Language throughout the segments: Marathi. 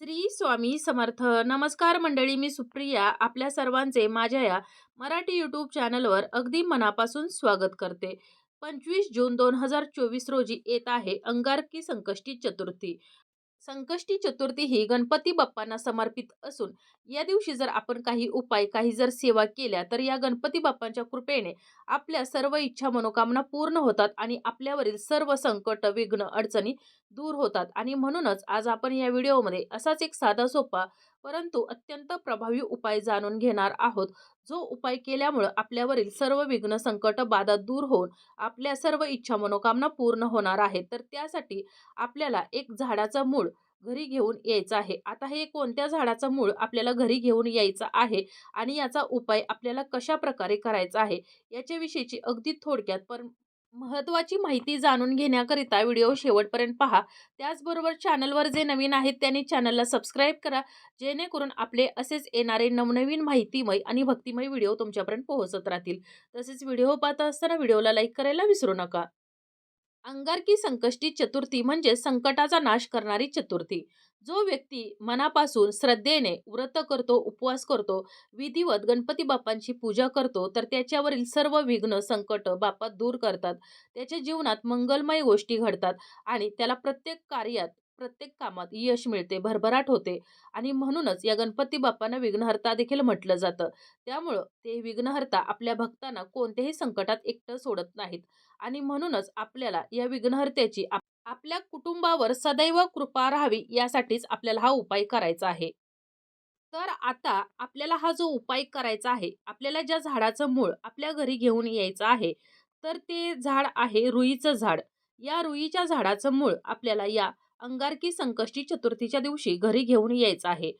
श्री स्वामी समर्थ. नमस्कार मंडळी मी सुप्रिया. आपल्या सर्वांचे माझ्या या मराठी यूट्यूब चॅनलवर अगदी मनापासून स्वागत करते. पंचवीस जून दोन हजार चोवीस रोजी येत आहे अंगारकी संकष्टी चतुर्थी. संकष्टी चतुर्थी ही गणपती बाप्पांना समर्पित असून या दिवशी जर आपण काही उपाय काही जर सेवा केल्या तर या गणपती बाप्पांच्या कृपेने आपल्या सर्व इच्छा मनोकामना पूर्ण होतात आणि आपल्यावरील सर्व संकट विघ्न अडचणी दूर होतात. आणि म्हणूनच आज आपण या व्हिडिओमध्ये असाच एक साधा सोपा परंतु अत्यंत प्रभावी उपाय जाणून घेणार आहोत. जो उपाय केल्यामुळं आपल्यावरील सर्व विघ्न संकट बाधा दूर होऊन आपल्या सर्व इच्छा मनोकामना पूर्ण होणार आहेत. तर त्यासाठी आपल्याला एक झाडाचं मूळ घरी घेऊन यायचं आहे. आता हे कोणत्या झाडाचं मूळ आपल्याला घरी घेऊन यायचं आहे आणि याचा उपाय आपल्याला कशा प्रकारे करायचा आहे याच्याविषयीची अगदी थोडक्यात पण महत्त्वाची माहिती जाणून घेण्याकरिता व्हिडिओ शेवटपर्यंत पहा. त्याचबरोबर चॅनलवर जे नवीन आहेत त्यांनी चॅनलला सबस्क्राईब करा जेणेकरून आपले असेच येणारे नवनवीन माहितीमय आणि भक्तिमय व्हिडिओ तुमच्यापर्यंत पोहोचत राहतील. तसेच व्हिडिओ पाहत असताना व्हिडिओला लाईक करायला विसरू नका. अंगारकी संकष्टी चतुर्थी म्हणजे संकटाचा नाश करणारी चतुर्थी. जो व्यक्ती मनापासून श्रद्धेने व्रत करतो उपवास करतो विधिवत गणपती बाप्पांची पूजा करतो तर त्याच्यावरील सर्व विघ्न संकट बाप्पा दूर करतात. त्याच्या जीवनात मंगलमय गोष्टी घडतात आणि त्याला प्रत्येक कार्यात प्रत्येक कामात यश मिळते भरभराट होते आणि म्हणूनच या गणपती बाप्पांना विघ्नहर्ता देखील म्हटलं जातं. त्यामुळं ते विघ्नहर्ता आपल्या भक्तांना कोणत्याही संकटात एकटं सोडत नाहीत. आणि म्हणूनच आपल्याला या विघ्नहर्त्याची आप आपल्या कुटुंबावर सदैव कृपा राहावी यासाठीच आपल्याला हा उपाय करायचा आहे. तर आता आपल्याला हा जो उपाय करायचा आहे आपल्याला ज्या झाडाचं मूळ आपल्या घरी घेऊन यायचं आहे तर ते झाड आहे रुईचं झाड. या रुईच्या झाडाचं मूळ आपल्याला या अंगारकी संकष्टी चतुर्थीच्या दिवशी घरी घेऊन यायचं आहे.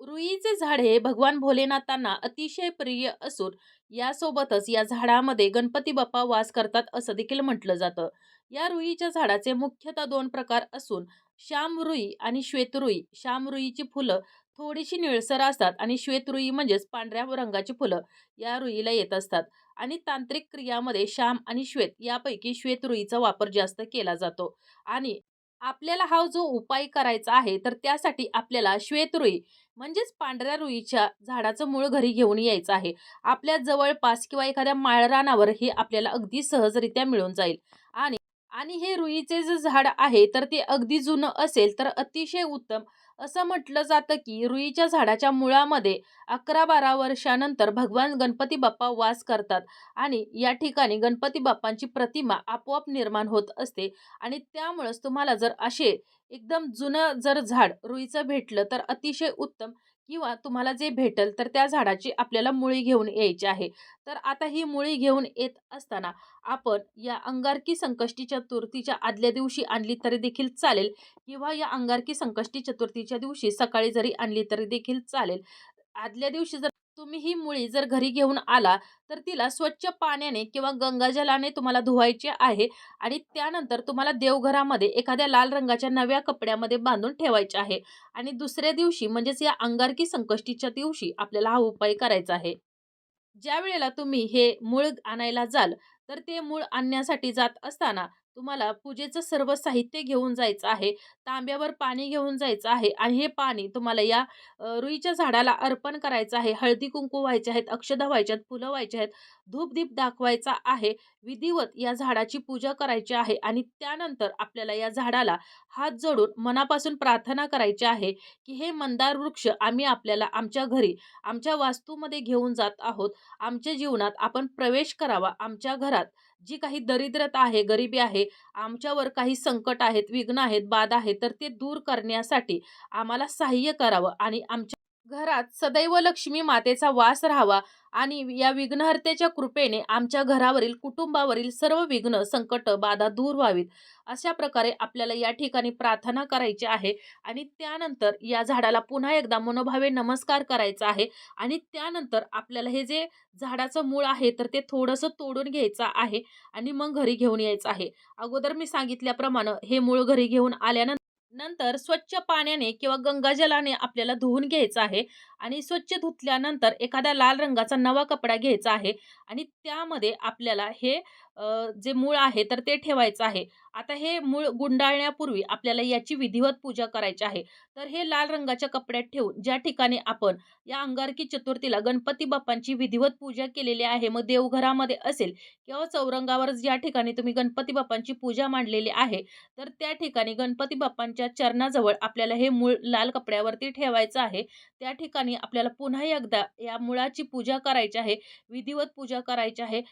रुईचे झाड हे भगवान भोलेनाथांना अतिशय प्रिय असून यासोबतच या झाडामध्ये गणपती बाप्पा वास करतात असं देखील म्हटलं जातं. या रुईच्या झाडाचे मुख्यतः दोन प्रकार असून श्याम रुई आणि श्वेतरुई. श्याम रुईची फुलं थोडीशी निळसर असतात आणि श्वेतरुई म्हणजेच पांढऱ्या रंगाची फुलं या रुईला येत असतात आणि तांत्रिक क्रियामध्ये श्याम आणि श्वेत यापैकी श्वेतरुईचा वापर जास्त केला जातो आणि आपल्याला हा जो उपाय करायचा आहे तर त्यासाठी आपल्याला श्वेतरुई म्हणजेच पांढऱ्या रुईच्या झाडाचं मूळ घरी घेऊन यायचं आहे. आपल्या जवळपास किंवा एखाद्या माळरानावर हे आपल्याला अगदी सहजरित्या मिळून जाईल. आणि आणि हे रुईचे जे झाड आहे तर ते अगदी जुनं असेल तर अतिशय उत्तम असं म्हटलं जातं की रुईच्या झाडाच्या मुळामध्ये अकरा बारा वर्षानंतर भगवान गणपती बाप्पा वास करतात आणि या ठिकाणी गणपती बाप्पांची प्रतिमा आपोआप निर्माण होत असते आणि त्यामुळंच तुम्हाला जर असे एकदम जुनं जर झाड रुईचं भेटलं तर अतिशय उत्तम किंवा तुम्हाला जे भेटल तर त्या झाडाची आपल्याला मुळी घेऊन यायची आहे. तर आता ही मुळी घेऊन येत असताना आपण या अंगारकी संकष्टी चतुर्थीच्या आदल्या दिवशी आणली तरी देखील चालेल किंवा या अंगारकी संकष्टी चतुर्थीच्या दिवशी सकाळी जरी आणली तरी देखील चालेल. आदल्या दिवशी जर तुम्ही ही मुळी जर घरी घेऊन आला तर तिला स्वच्छ पाण्याने किंवा गंगाजलाने तुम्हाला धुवायचे आहे आणि त्यानंतर तुम्हाला देवघरामध्ये एखाद्या लाल रंगाच्या नव्या कपड्यामध्ये बांधून ठेवायचे आहे. आणि दुसऱ्या दिवशी म्हणजेच या अंगारकी संकष्टीच्या दिवशी आपल्याला हा उपाय करायचा आहे. ज्या वेळेला तुम्ही हे मूळ आणायला जाल तर ते मूळ आणण्यासाठी जात असताना तुम्हाला पूजेचं सर्व साहित्य घेऊन जायचं आहे. तांब्यावर पाणी घेऊन जायचं आहे आणि हे पाणी तुम्हाला या रुईच्या झाडाला अर्पण करायचं आहे. हळदी कुंकू व्हायचे आहेत अक्षदा व्हायच्या आहेत फुलं व्हायचे आहेत. धूपदीप दाखवायचा आहे. विधिवत या झाडाची पूजा करायची आहे आणि त्यानंतर आपल्याला या झाडाला हात जोडून मनापासून प्रार्थना करायची आहे की हे मंदार वृक्ष आम्ही आपल्याला आमच्या घरी आमच्या वास्तूमध्ये घेऊन जात आहोत. आमच्या जीवनात आपण प्रवेश करावा. आमच्या घरात जी काही दरिद्रता आहे गरिबी आहे आमच्यावर काही संकट आहेत विघ्न आहेत बाधा आहेत तर ते दूर करण्यासाठी आम्हाला सहाय्य करावं आणि आमच्या घरात सदैव लक्ष्मी मातेचा वास राहावा आणि या विघ्नहर्तेच्या कृपेने आमच्या घरावरील कुटुंबावरील सर्व विघ्न संकट बाधा दूर व्हावीत. अशा प्रकारे आपल्याला या ठिकाणी प्रार्थना करायची आहे आणि त्यानंतर या झाडाला पुन्हा एकदा मनोभावे नमस्कार करायचा आहे आणि त्यानंतर आपल्याला हे जे झाडाचं मूळ आहे तर ते थोडंसं तोडून घ्यायचं आहे आणि मग घरी घेऊन यायचं आहे. अगोदर मी सांगितल्याप्रमाणे हे मूळ घरी घेऊन आल्यानंतर नंतर स्वच्छ पाण्याने किंवा गंगाजलाने आपल्याला धुवून घ्यायचं आहे आणि स्वच्छ धुतल्यानंतर एखाद्या लाल रंगाचा नवा कपडा घ्यायचा आहे आणि त्यामध्ये आपल्याला हे जे मूळ आहे तर ते ठेवायचं आहे. आता हे मूळ गुंडाळण्यापूर्वी आपल्याला याची विधिवत पूजा करायची आहे. तर हे लाल रंगाच्या कपड्यात ठेवून ज्या ठिकाणी आपण या अंगारकी चतुर्थीला गणपती बाप्पांची विधिवत पूजा केलेली आहे. मग देवघरामध्ये असेल किंवा चौरंगावर ज्या ठिकाणी तुम्ही गणपती बाप्पांची पूजा मांडलेली आहे, तर त्या ठिकाणी गणपती बाप्पांच्या चरणाजवळ आपल्याला हे मूळ लाल कपड्यावरती ठेवायचं आहे. त्या ठिकाणी आपल्याला पुन्हा एकदा या मुळाची पूजा करायची आहे, विधिवत पूजा करायची आहे.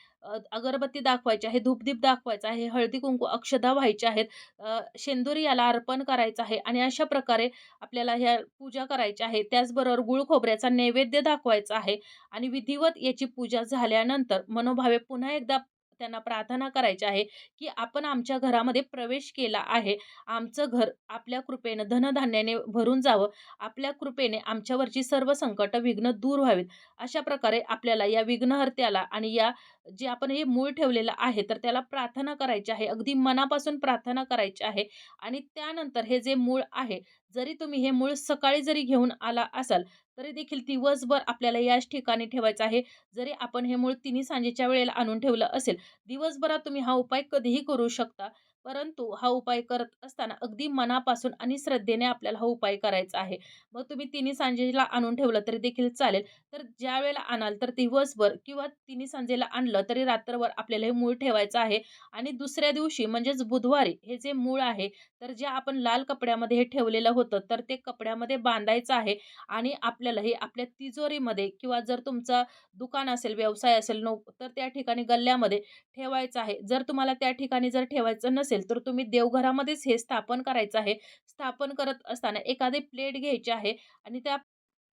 अगरबत्ती दाखवायची आहे, धूपदीप दाखवायचा आहे, हळदी-कुंकू, अक्षदा व्हायच्या आहेत, शेंदुरी शेंदूर याला अर्पण करायचं आहे आणि अशा प्रकारे आपल्याला ह्या पूजा करायची आहे. त्याचबरोबर गुळ खोबऱ्याचा नैवेद्य दाखवायचा आहे आणि विधिवत याची पूजा झाल्यानंतर मनोभावे पुन्हा एकदा त्यांना प्रार्थना करायची आहे, की आपण आमच्या घरामध्ये प्रवेश केला आहे. आमचं घर आपल्या कृपेनं धनधान्याने भरून जावं. आपल्या कृपेने आमच्यावरची सर्व संकट विघ्न दूर व्हावीत. अशा प्रकारे आपल्याला या विघ्नहर्त्याला आणि या जे आपण हे मूळ ठेवलेलं आहे, तर त्याला प्रार्थना करायची आहे. अगदी मनापासून प्रार्थना करायची आहे आणि त्यानंतर हे जे मूळ आहे, जरी तुम्ही हे मूळ सकाळी जरी घेऊन आला असाल, तरी देखील दिवसभर आपल्याला याच ठिकाणी ठेवायचं आहे. जरी आपण हे मूळ तिन्ही सांजेच्या वेळेला आणून ठेवलं असेल, दिवसभरात तुम्ही हा उपाय कधीही करू शकता. परंतु हा उपाय करत असताना अगदी मनापासून आणि श्रद्धेने आपल्याला हा उपाय करायचा आहे. मग तुम्ही तिन्ही सांजेला आणून ठेवलं तरी देखील चालेल. तर ज्या वेळेला आणाल तर दिवसभर किंवा तिन्ही सांजेला आणलं तरी रात्रभर आपल्याला हे मूळ ठेवायचं आहे आणि दुसऱ्या दिवशी म्हणजेच बुधवारी हे जे मूळ आहे, तर जे आपण लाल कपड्यामध्ये हे ठेवलेलं होतं, तर ते कपड्यामध्ये बांधायचं आहे आणि आपल्याला हे आपल्या तिजोरीमध्ये किंवा जर तुमचा दुकान असेल, व्यवसाय असेल, नो तर त्या ठिकाणी गल्ल्यामध्ये ठेवायचं आहे. जर तुम्हाला त्या ठिकाणी जर ठेवायचं नसेल, तर तुम्ही देवघरामध्येच हे स्थापन करायचं आहे. स्थापन करत असताना एखादी प्लेट घ्यायची आहे आणि त्या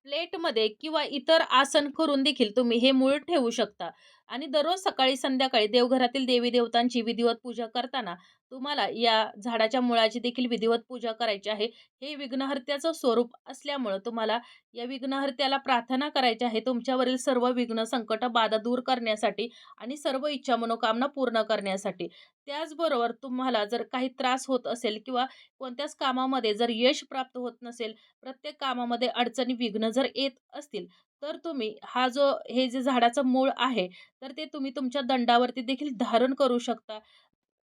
प्लेटमध्ये किंवा इतर आसन करून देखील तुम्ही हे मूळ ठेवू शकता आणि दररोज सकाळी संध्याकाळी देवघरातील देवी देवतांची विधिवत पूजा करताना तुम्हाला या झाडाच्या मुळाची देखील विधिवत पूजा करायची आहे. हे विघ्नहर्त्याचं स्वरूप असल्यामुळं तुम्हाला या विघ्नहर्त्याला प्रार्थना करायची आहे तुमच्यावरील सर्व विघ्न, संकट, बाधा दूर करण्यासाठी आणि सर्व इच्छा मनोकामना पूर्ण करण्यासाठी. त्याचबरोबर तुम्हाला जर काही त्रास होत असेल किंवा कोणत्याच कामामध्ये जर यश प्राप्त होत नसेल, प्रत्येक कामामध्ये अडचणी, विघ्न जर येत असतील, तर तुम्ही हा जो हे जे झाडाचं मूळ आहे, तर ते तुम्ही तुमच्या दंडावरती देखील धारण करू शकता.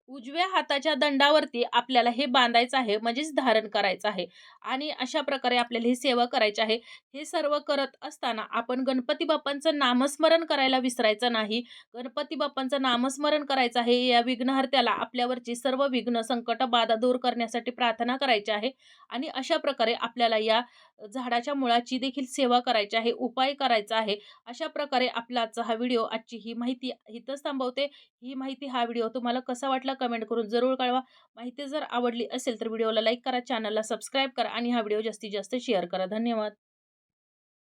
उजव्या हाताच्या दंडावरती आपल्याला हे बांधायचं आहे, म्हणजेच धारण करायचं आहे आणि अशा प्रकारे आपल्याला ही सेवा करायची आहे. हे सर्व करत असताना आपण गणपती बाप्पांचं नामस्मरण करायला विसरायचं नाही. गणपती बाप्पांचं नामस्मरण करायचं आहे. या विघ्नहर्त्याला आपल्यावरची सर्व विघ्न, संकट, बाधा दूर करण्यासाठी प्रार्थना करायची आहे आणि अशा प्रकारे आपल्याला या झाडाच्या मुळाची देखील सेवा करायची आहे, उपाय करायचा आहे. अशा प्रकारे आपला आजचा हा व्हिडिओ, आजची ही माहिती इथंच थांबवते. ही माहिती, हा व्हिडिओ तुम्हाला कसा वाटला कमेंट करून जरूर कळवा. माहिती जर आवडली असेल तर व्हिडिओला लाईक करा, चॅनलला सबस्क्राईब करा आणि हा व्हिडिओ जास्तीत जास्त शेअर करा. धन्यवाद.